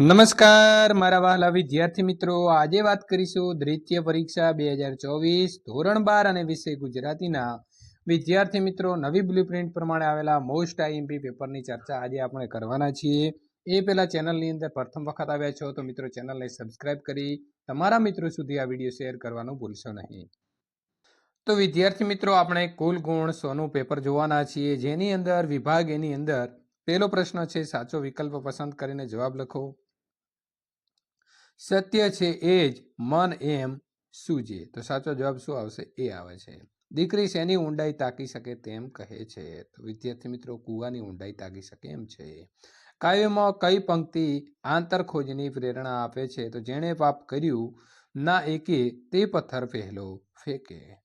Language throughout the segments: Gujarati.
નમસ્કાર, મારા વહાલા વિદ્યાર્થી મિત્રો. આજે વાત કરીશું દ્વિતીય પરીક્ષા બે હજાર ચોવીસ, ધોરણ બાર અને વિષય ગુજરાતીના. વિદ્યાર્થી મિત્રો, નવી બ્લુપ્રિન્ટ પ્રમાણે આવેલા મોસ્ટ આઈએમપી પેપરની ચર્ચા આજે આપણે કરવાના છીએ. એ પહેલાં ચેનલની અંદર પ્રથમ વખત આવ્યા છો તો મિત્રો ચેનલને સબસ્ક્રાઇબ કરી તમારા મિત્રો સુધી આ વીડિયો શેર કરવાનું ભૂલશો નહીં. તો વિદ્યાર્થી મિત્રો, આપણે કુલ ગુણ સોનું પેપર જોવાના છીએ. જેની અંદર, વિભાગ એની અંદર પહેલો પ્રશ્ન છે, સાચો વિકલ્પ પસંદ કરીને જવાબ લખો. સત્ય છે એ જ મન એમ સૂજે. તો સાચો જવાબ શું આવશે? એ આવે છે. દીકરી શેની ઊંડાઈ તાકી શકે તેમ કહે છે? તો વિદ્યાર્થી મિત્રો, કૂવાની ઊંડાઈ તાકી શકે એમ છે. કાવ્યમાં કઈ પંક્તિ આંતર ખોજની પ્રેરણા આપે છે? તો જેણે પાપ કર્યું, ના એકે તે પથ્થર પહેલો ફેંકે.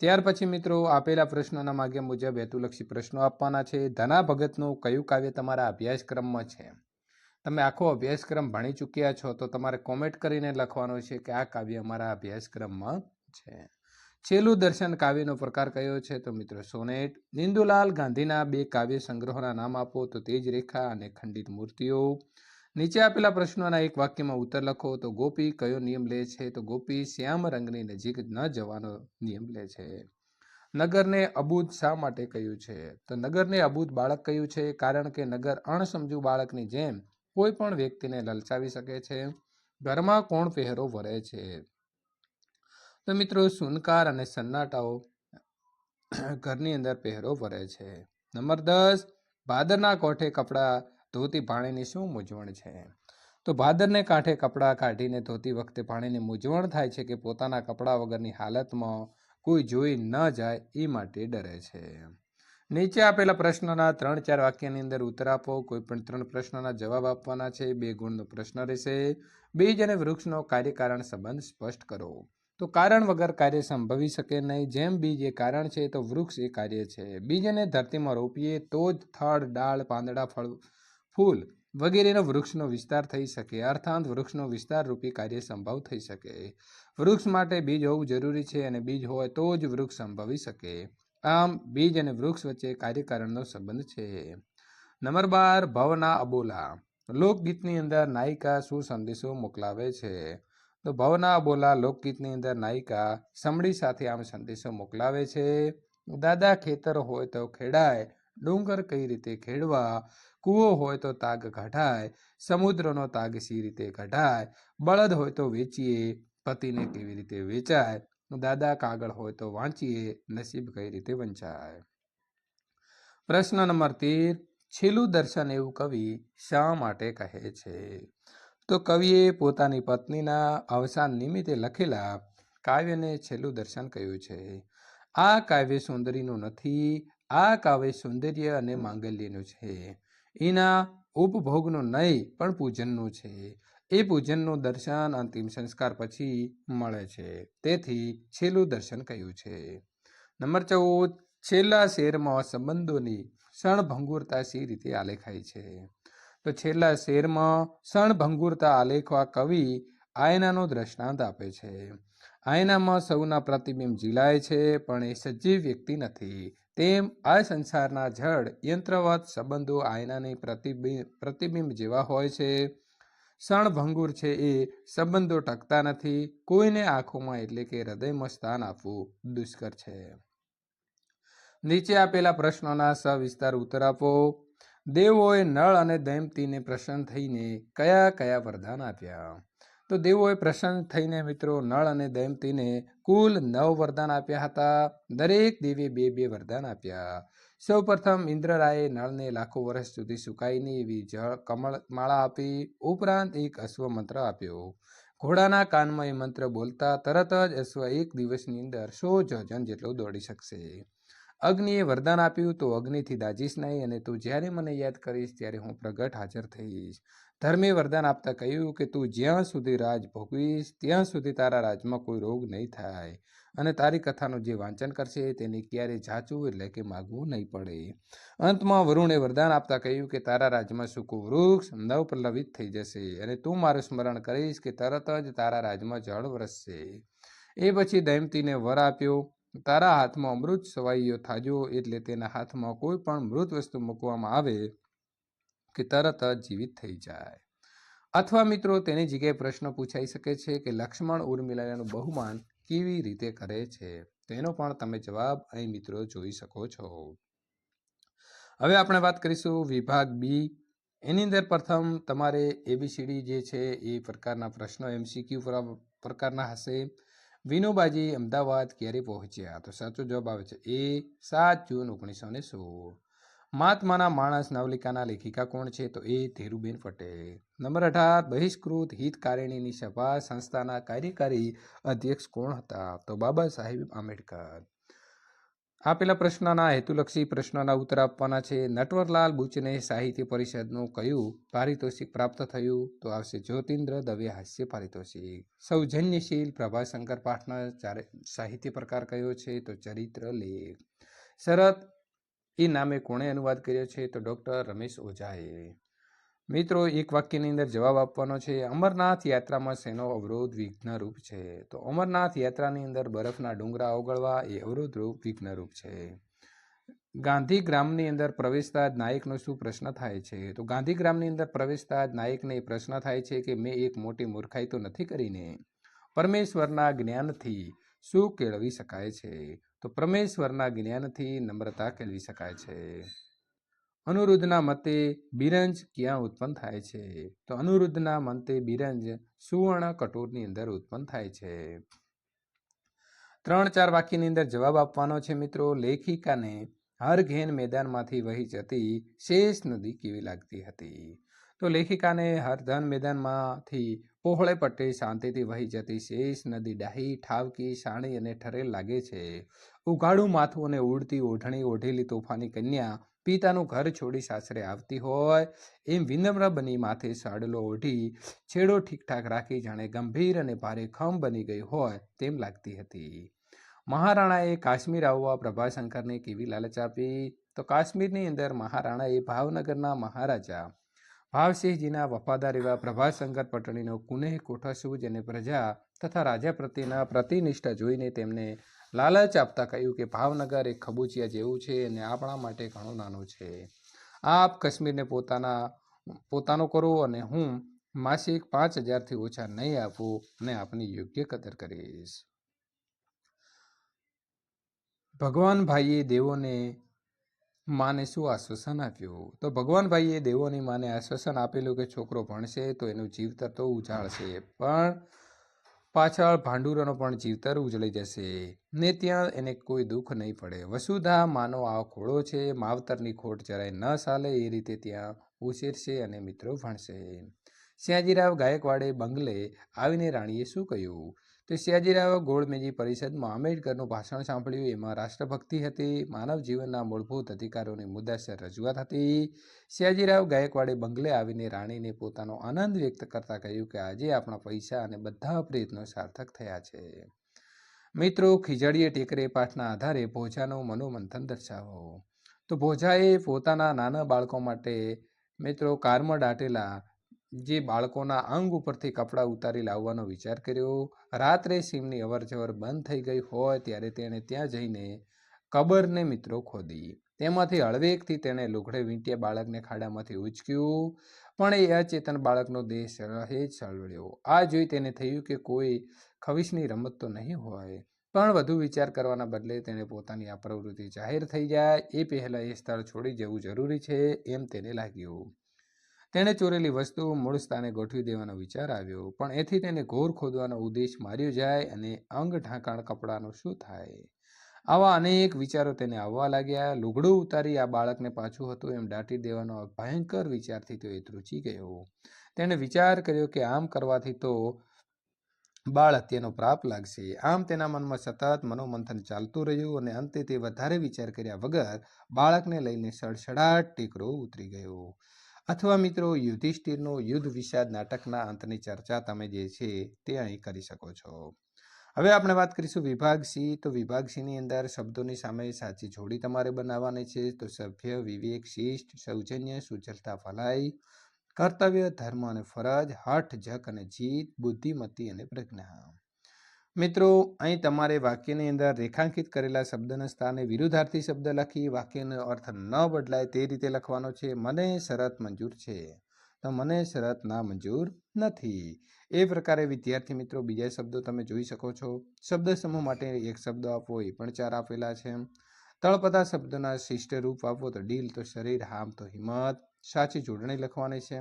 ત્યાર પછી મિત્રો, આપેલા પ્રશ્નોના માગ્યા મુજબ હેતુલક્ષી પ્રશ્નો આપવાના છે. ધના ભગતનું કયું કાવ્ય તમારા અભ્યાસક્રમમાં છે? તમે આખો અભ્યાસક્રમ ભણી ચૂક્યા છો, તો તમારે કોમેન્ટ કરીને લખવાનું છે કે આ કાવ્ય અમારા અભ્યાસક્રમમાં છે. છેલ્લું દર્શન કાવ્યનો પ્રકાર કયો છે? તો મિત્રો, સોનેટ, નિંદુલાલ ગાંધીના બે કાવ્ય સંગ્રહોના નામ આપો, તો તેજ રેખા અને ખંડિત મૂર્તિઓ. નીચે આપેલા પ્રશ્નોના એક વાક્યમાં ઉત્તર લખો, તો ગોપી કયો નિયમ લે છે? તો ગોપી શ્યામ રંગની નજીક ન જવાનો નિયમ લે છે. નગરને અબૂધ શા માટે કહ્યું છે? તો નગરને અબૂધ બાળક કહ્યું છે કારણ કે નગર અણસમજુ બાળકની જેમ કોઈ પણ વ્યક્તિને લલચાવી શકે છે. ઘરમાં કોણ પહેરો વરે છે? તો મિત્રો, સુનકાર અને સન્નાટાઓ ઘરની અંદર પહેરો વરે છે. નંબર દસ, ભાદરના કોઠે કપડાં ધોતી પાણીની શું મૂંઝવણ છે? તો ભાદરને કાંઠે કપડાં કાઢીને ધોતી વખતે પાણીની મૂંઝવણ થાય છે કે પોતાના કપડાં વગરની હાલતમાં કોઈ જોઈ ન જાય એ માટે ડરે છે. નીચે આપેલા પ્રશ્નના ત્રણ ચાર વાક્યની અંદર ઉત્તર આપો. કોઈ પણ ત્રણ પ્રશ્નોના જવાબ આપવાના છે. બે ગુણનો પ્રશ્ન રહેશે. બીજ અને વૃક્ષનો કાર્યકારણ સંબંધ સ્પષ્ટ કરો. તો કારણ વગર કાર્ય સંભવી શકે નહીં. જેમ બીજ એ કારણ છે, તો વૃક્ષ એ કાર્ય છે. બીજને ધરતીમાં રોપીએ તો જ થળ ડાળ, પાંદડા, ફળ, ફૂલ વગેરેનો વૃક્ષનો વિસ્તાર થઈ શકે. અર્થાંત વૃક્ષનો વિસ્તાર રૂપી કાર્ય સંભવ થઈ શકે. વૃક્ષ માટે બીજ હોવું જરૂરી છે અને બીજ હોય તો જ વૃક્ષ સંભવી શકે. આમ બીજ અને વૃક્ષ વચ્ચે કાર્યકારણનો સંબંધ છે. નંબર બાર, ભવના અબોલા. લોકગીતની અંદર નાયિકા શું સંદેશો મોકલાવે છે? તો ભવના અબોલા લોકગીતની અંદર નાયિકા સમડી સાથે આમ સંદેશો મોકલાવે છે. દાદા ખેતર હોય તો ખેડાય, ડુંગર કઈ રીતે ખેડવા? કૂવો હોય તો તાગ ઘટાય, સમુદ્રનો તાગ સી રીતે ઘટાય? બળદ હોય તો વેચીએ, પતિને કેવી રીતે વેચાય? દાદા કાગળ હોય તો વાંચીએ નસીબ કઈ રીતે વંચાય? પ્રશ્ન નંબર તેર, છેલ્લું દર્શન એવું કવિ શા માટે કહે છે? તો કવિએ પોતાની પત્નીના અવસાન નિમિત્તે લખેલા કાવ્યને છેલ્લું દર્શન કહ્યું છે. આ કાવ્ય સુંદરીનું નથી, આ કાવ્ય સૌંદર્ય અને માંગલ્યનું છે. એના ઉપભોગનું નહીં, પણ પૂજનનું છે. એ પૂજનનું દર્શન અંતિમ સંસ્કાર પછી મળે છે. તેથી છેલ્લું દર્શન કહ્યું છે? નંબર ચૌદ, છેલ્લા શેરમાં સંબંધોની ક્ષણભંગુરતા સી રીતે આલેખાય છે? તો છેલ્લા શેરમાં ક્ષણભંગુરતા આલેખવા કવિ આયનાનો દ્રષ્ટાંત આપે છે. આયનામાં સૌના પ્રતિબિંબ ઝીલાય છે, પણ એ સજીવ વ્યક્તિ નથી. તેમ આ સંસારના જળ, યંત્રવત સંબંધો આયનાની પ્રતિબિંબ પ્રતિબિંબ જેવા હોય છે. ક્ષણભંગુર છે એ સંબંધો ટકતા નથી. કોઈને આંખોમાં એટલે કે હૃદયમાં સ્થાન આપવું દુષ્કર છે. નીચે આપેલા પ્રશ્નોના સવિસ્તાર ઉત્તર આપો. દેવોએ નળ અને દૈમતીને પ્રસન્ન થઈને કયા કયા વરદાન આપ્યા? તો દેવોએ પ્રસન્ન થઈને મિત્રો નળ અને દૈમતીને કુલ નવ વરદાન આપ્યા હતા. દરેક દેવીએ બે બે વરદાન આપ્યા. સૌ પ્રથમ ઇન્દ્રરાયે નળને લાખો વર્ષ સુધી સુકાઈની એવી જળ કમળ માળા આપી, ઉપરાંત એક અશ્વ મંત્ર આપ્યો. ઘોડાના કાનમાં એ મંત્ર બોલતા તરત જ અશ્વ એક દિવસની અંદર સો જજન જેટલું દોડી શકશે. અગ્નિએ વરદાન આપ્યું તો અગ્નિથી દાજીશ નહીં અને તું જ્યારે મને યાદ કરીશ ત્યારે હું પ્રગટ હાજર થઈશ. ધર્મે વરદાન આપતા કહ્યું કે તું જ્યાં સુધી રાજ ભોગવીશ, ત્યાં સુધી તારા રાજમાં કોઈ રોગ નહીં થાય. અને તારી કથાનું જે વાંચન કરશે તેને ક્યારેય જાચવું એટલે કે માગવું નહીં પડે. અંતમાં વરુણે વરદાન આપતા કહ્યું કે, તારા રાજમાં સૂકું વૃક્ષ નવપ્રલવિત થઈ જશે અને તું મારું સ્મરણ કરીશ કે તરત જ તારા રાજમાં જળ વરસશે. એ પછી દૈમતીને વર આપ્યો, તારા હાથમાં અમૃત સવાઈઓ થાજો એટલે તેના હાથમાં કોઈ પણ મૃત વસ્તુ મૂકવામાં આવે કે તરત જ જીવિત થઈ જાય. અથવા મિત્રો, તેની જગ્યાએ પ્રશ્ન પૂછાઈ શકે છે કે, લક્ષ્મણ ઉર્મિલાનું બહુમાન કેવી રીતે કરે છે? તેનો પણ તમે જવાબ અહીં મિત્રો જોઈ શકો છો. હવે આપણે વાત કરીશું વિભાગ બી. એની અંદર પ્રથમ તમારે એબીસીડી જે છે એ પ્રકારના પ્રશ્નો એમસીક્યુ પ્રકારના હશે. વિનોબાજી અમદાવાદ ક્યારે પહોંચ્યા? તો સાચો જવાબ આવે છે એ સાત જૂન ઓગણીસો ને સોળ. મહાત્માના માણસ નવલિકાના લેખિકા કોણ છે? તો એ ધીરુબેન પટેલ. નંબર અઢાર, બહિષ્કૃત હિતકારિણીની સભા સંસ્થાના કાર્યકારી અધ્યક્ષ કોણ હતા? તો બાબા સાહેબ આંબેડકર. આપેલા પ્રશ્નના હેતુલક્ષી પ્રશ્નોના ઉત્તર આપવાના છે. નટવરલાલ બુચને સાહિત્ય પરિષદનું કયું પારિતોષિક પ્રાપ્ત થયું? તો આવશે જ્યોતિન્દ્ર દવે હાસ્ય પારિતોષિક. સૌજન્યશીલ પ્રભાશંકર પાઠના સાહિત્ય પ્રકાર કયો છે? તો ચરિત્ર લેખ. શરત એ નામે કોણે અનુવાદ કર્યો છે તો ડૉક્ટર રમેશ ઓઝાએ. મિત્રો, એક વાક્યની અંદર જવાબ આપવાનો છે, અમરનાથ યાત્રામાં શેનો અવરોધ વિઘ્નરૂપ છે? તો અમરનાથ યાત્રાની અંદર બરફના ડુંગરા ઓગળવા એ અવરોધરૂપ વિઘ્નરૂપ છે. ગાંધી ગ્રામની અંદર પ્રવેશતા જ નાયકનો શું પ્રશ્ન થાય છે? તો ગાંધી ગ્રામની અંદર પ્રવેશતા જ નાયકને એ પ્રશ્ન થાય છે કે, મેં એક મોટી મૂર્ખાઈ તો નથી કરીને? પરમેશ્વરના જ્ઞાનથી શું કેળવી શકાય છે? તો પરમેશ્વરના જ્ઞાનથી નમ્રતા કેળવી શકાય છે. અનુરુદ્ધના મતે બિરંજ ક્યાં ઉત્પન્ન થાય છે? તો અનુરુદ્ધના મતે બિરંજ સુવર્ણ કટોરની અંદર ઉત્પન્ન થાય છે. ત્રણ ચાર વાક્યની અંદર જવાબ આપવાનો છે મિત્રો. લેખિકાને હરઘેન મેદાનમાંથી વહી જતી શેષ નદી કેવી લાગતી હતી? તો લેખિકાને હરધન મેદાનમાંથી પહોળે પટ્ટે શાંતિથી વહી જતી શેષ નદી ડાહી ઠાવકી શાણી અને ઠરેલ લાગે છે. ઉઘાડું માથું અને ઉડતી ઓઢણી ઓઢેલી તોફાની કન્યા પિતાનું ઘર છોડી સાસરે આવતી હોય, એમ વિનમ્ર બની માથે સાડલો ઓઢી, છેડો ઠીકઠાક રાખી જાણે ગંભીર અને ભારે ખમ બની ગઈ હોય તેમ લાગતી હતી. મહારાણાએ કાશ્મીર આવવા પ્રભાશંકરને કેવી લાલચ આપી? તો કાશ્મીરની અંદર મહારાણાએ ભાવનગરના મહારાજા ભાવસિંહજીના વફાદાર એવા પ્રભાશંકર પટણીનો કુનેહ કોઠસૂજ જેને પ્રજા તથા રાજા પ્રત્યેના પ્રતિનિષ્ઠા જોઈને તેમને લાલચ આપતા કહ્યું કે ભાવનગર એક ખબુચિયા જેવું છે અને આપણા માટે ઘણું નાનું છે. આપ કાશ્મીરને પોતાના, પોતાનો કરો અને હું માસિક પાંચ હજારથી ઓછા નહીં આપું અને આપની યોગ્ય કદર કરીશ. ભગવાન ભાઈએ દેવોને માને શું આશ્વાસન આપ્યું? તો ભગવાનભાઈએ દેવોની માને આશ્વાસન આપેલું કે છોકરો ભણશે તો એનું જીવતર તો ઉજાળશે, પણ પાછળ ભાંડુરાનો પણ જીવતર ઉજળી જશે ને ત્યાં એને કોઈ દુઃખ નહીં પડે. વસુધા, માનો આ ખોળો છે, માવતરની ખોટ જરાય ન ચાલે, એ રીતે ત્યાં ઉછેરશે અને મિત્રો ભણશે. શ્યાજીરાવ ગાયકવાડે બંગલે આવીને રાણીએ શું કહ્યું? તો સયાજીરાવ ગોળમેજી પરિષદમાં આંબેડકરનું ભાષણ સાંભળ્યું. એમાં રાષ્ટ્રભક્તિ હતી માનવ જીવનના મૂળભૂત અધિકારોની મુદ્દાસર રજૂઆત હતી. સયાજીરાવ ગાયકવાડે બંગલે આવીને રાણીને પોતાનો આનંદ વ્યક્ત કરતા કહ્યું કે, આજે આપણા પૈસા અને બધા પ્રયત્નો સાર્થક થયા છે. મિત્રો, ખીજડીએ ટેકરે પાઠના આધારે ભોજાનું મનોમંથન દર્શાવો. તો ભોજાએ પોતાના નાના બાળકો માટે મિત્રો, કારમાં દાટેલા જે બાળકોના અંગ ઉપરથી કપડાં ઉતારી લાવવાનો વિચાર કર્યો. રાત્રે સીમની અવરજવર બંધ થઈ ગઈ હોય ત્યારે તેણે ત્યાં જઈને કબરને મિત્રો ખોદી. તેમાંથી હળવેકથી તેણે લુઘડે વીંટ્યા બાળકને ખાડામાંથી ઉચક્યું. પણ એ અચેતન બાળકનો દેહ સહેજ સળવળ્યો. આ જોઈ તેને થયું કે કોઈ ખવિશની રમત તો નહીં હોય. પણ વધુ વિચાર કરવાના બદલે તેણે પોતાની આ પ્રવૃત્તિ જાહેર થઈ જાય. એ પહેલાં એ સ્થળ છોડી જવું જરૂરી છે એમ તેને લાગ્યું. તેણે ચોરેલી વસ્તુ મૂળ સ્થાને ગોઠવી દેવાનો વિચાર આવ્યો, પણ એથી તેને ઘોર ખોદવાનો ઉદ્દેશ માર્યો જાય અને અંગ ઢાંકાણ કપડાનું શું થાય? આવા અનેક વિચારો તેને આવવા લાગ્યા. લુગડું ઉતારી આ બાળકને પાછું હતું, એમ દાટી દેવાનો ભયંકર વિચારથી તો એ ધ્રુજી ગયો. તેણે વિચાર કર્યો કે આમ કરવાથી તો બાળ હત્યાનો પ્રાપ લાગશે. આમ તેના મનમાં સતત મનોમંથન ચાલતું રહ્યું અને અંતે તે વધારે વિચાર કર્યા વગર બાળકને લઈને સડસડાટ ટેકરો ઉતરી ગયો. અથવા મિત્રો યુધિષ્ઠિરનો યુદ્ધ વિષાદ નાટકના અંતની ચર્ચા તમે જે છે તે અહીં કરી શકો છો. હવે આપણે વાત કરીશું વિભાગ સી. તો વિભાગ સીની અંદર શબ્દોની સામે સાચી જોડી તમારે બનાવવાની છે. તો સભ્ય, વિવેક, શિષ્ટ, સૌજન્ય સુચલતા ફલાઈ, કર્તવ્ય, ધર્મ અને ફરજ, હઠ જક અને જીત બુદ્ધિમતી અને પ્રજ્ઞા. મિત્રો, અહીં તમારે વાક્યની અંદર રેખાંકિત કરેલા શબ્દના સ્થાને વિરુદ્ધાર્થી શબ્દ લખી, વાક્યનો અર્થ ન બદલાય તે રીતે લખવાનો છે. મને શરત મંજૂર છે. તો મને શરત ના મંજૂર નથી. એ પ્રકારે વિદ્યાર્થી મિત્રો, બીજા શબ્દો તમે જોઈ શકો છો. શબ્દ સમૂહ માટે એક શબ્દ આપવો એ પણ ચાર આપેલા છે. તળપદા શબ્દના શિષ્ટ રૂપ આપવો તો ડીલ તો શરીર, હામ, તો હિંમત, સાચી જોડણી લખવાની છે.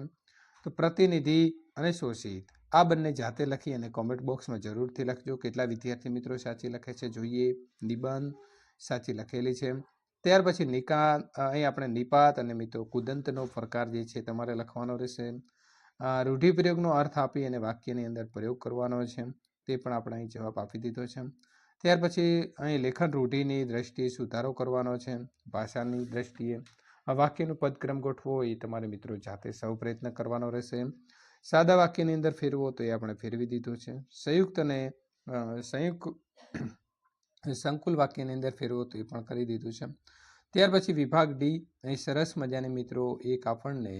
તો પ્રતિનિધિ અને શોષિત. આ બંને જાતે લખી અને કોમેન્ટ બોક્સમાં જરૂરથી લખજો. કેટલા વિદ્યાર્થી મિત્રો સાચી લખે છે જોઈએ. નિબંધ સાચી લખેલી છે. ત્યાર પછી નિકાત અહીં આપણે નિપાત અને મિત્રો કુદંતનો પ્રકાર જે છે તમારે લખવાનો રહેશે. રૂઢિપ્રયોગનો અર્થ આપી અને વાક્યની અંદર પ્રયોગ કરવાનો છે. તે પણ આપણે અહીં જવાબ આપી દીધો છે. ત્યાર પછી અહીં લેખન રૂઢિની દ્રષ્ટિએ સુધારો કરવાનો છે. ભાષાની દ્રષ્ટિએ. આ વાક્યનું પદક્રમ ગોઠવો એ તમારે મિત્રો જાતે સૌ પ્રયત્ન કરવાનો રહેશે. સાદા વાક્યની અંદર ફેરવો તો એ આપણે ફેરવી દીધું છે. સંયુક્ત અને સંયુક્ત સંકુલ વાક્યની અંદર ફેરવો તો એ પણ કરી દીધું છે. ત્યાર પછી વિભાગ ડી અહીં સરસ મજાની મિત્રો એક આપણને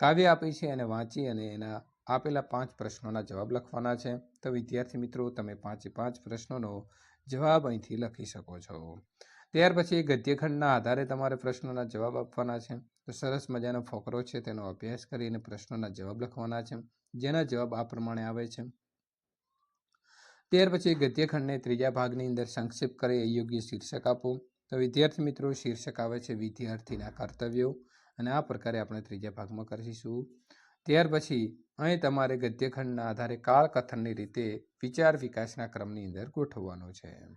કાવ્ય આપી છે અને વાંચી અને એના આપેલા પાંચ પ્રશ્નોના જવાબ લખવાના છે. તો વિદ્યાર્થી મિત્રો, તમે પાંચે પાંચ પ્રશ્નોનો જવાબ અહીંથી લખી શકો છો. ત્યાર પછી ગદ્યખંડના આધારે તમારે પ્રશ્નોના જવાબ આપવાના છે. તો સરસ મજાનો ફોકરો છે તેનો અભ્યાસ કરીને પ્રશ્નોના જવાબ લખવાના છે. જેના જવાબ આ પ્રમાણે આવે છે. ત્યાર પછી ગદ્યખંડને ત્રીજા ભાગની અંદર સંક્ષેપ કરી અયોગ્ય શીર્ષક આપો. તો વિદ્યાર્થી મિત્રો, શીર્ષક આવે છે વિદ્યાર્થીના કર્તવ્યો. અને આ પ્રકારે આપણે ત્રીજા ભાગમાં કરીશું. ત્યાર પછી અહીં તમારે ગદ્યખંડના આધારે કાળકથનની રીતે વિચાર વિકાસના ક્રમની અંદર ગોઠવવાનો છે.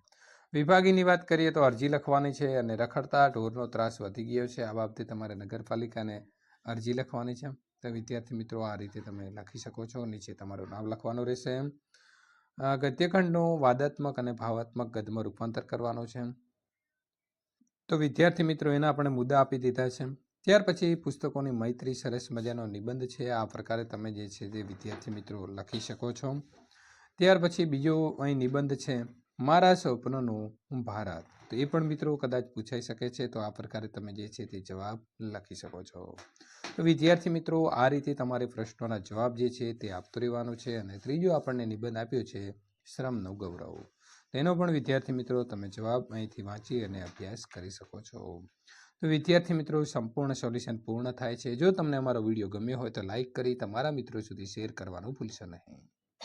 વિભાગીની વાત કરીએ તો અરજી લખવાની છે અને રખડતા ઢોરનો ત્રાસ વધી ગયો છે. આ બાબતે તમારે નગરપાલિકાને અરજી લખવાની છે. તો વિદ્યાર્થી મિત્રો આ રીતે તમે લખી શકો છો. નીચે તમારું નામ લખવાનું રહેશે. અ, ગદ્યખંડનું વાદાત્મક અને ભાવાત્મક ગદમાં રૂપાંતર કરવાનું છે. તો વિદ્યાર્થી મિત્રો એના આપણે મુદ્દા આપી દીધા છે. ત્યાર પછી પુસ્તકોની મૈત્રી સરસ મજાનો નિબંધ છે. આ પ્રકારે તમે જે છે તે વિદ્યાર્થી મિત્રો લખી શકો છો. ત્યાર પછી બીજો અહીં નિબંધ છે. મારા સ્વપ્નનું ભારત. તો એ પણ મિત્રો કદાચ પૂછાઈ શકે છે, તો આ પ્રકારે તમે જે છે તે જવાબ લખી શકો છો. તો વિદ્યાર્થી મિત્રો, આ રીતે તમારે પ્રશ્નોના જવાબ જે છે તે આપતો રહેવાનો છે અને ત્રીજો આપણને નિબંધ આપ્યો છે, શ્રમનું ગૌરવ. તેનો પણ વિદ્યાર્થી મિત્રો તમે જવાબ અહીંથી વાંચી અને અભ્યાસ કરી શકો છો. તો વિદ્યાર્થી મિત્રો, સંપૂર્ણ સોલ્યુશન પૂર્ણ થાય છે. જો તમને અમારો વીડિયો ગમ્યો હોય તો લાઇક કરી તમારા મિત્રો સુધી શેર કરવાનું ભૂલશો નહીં.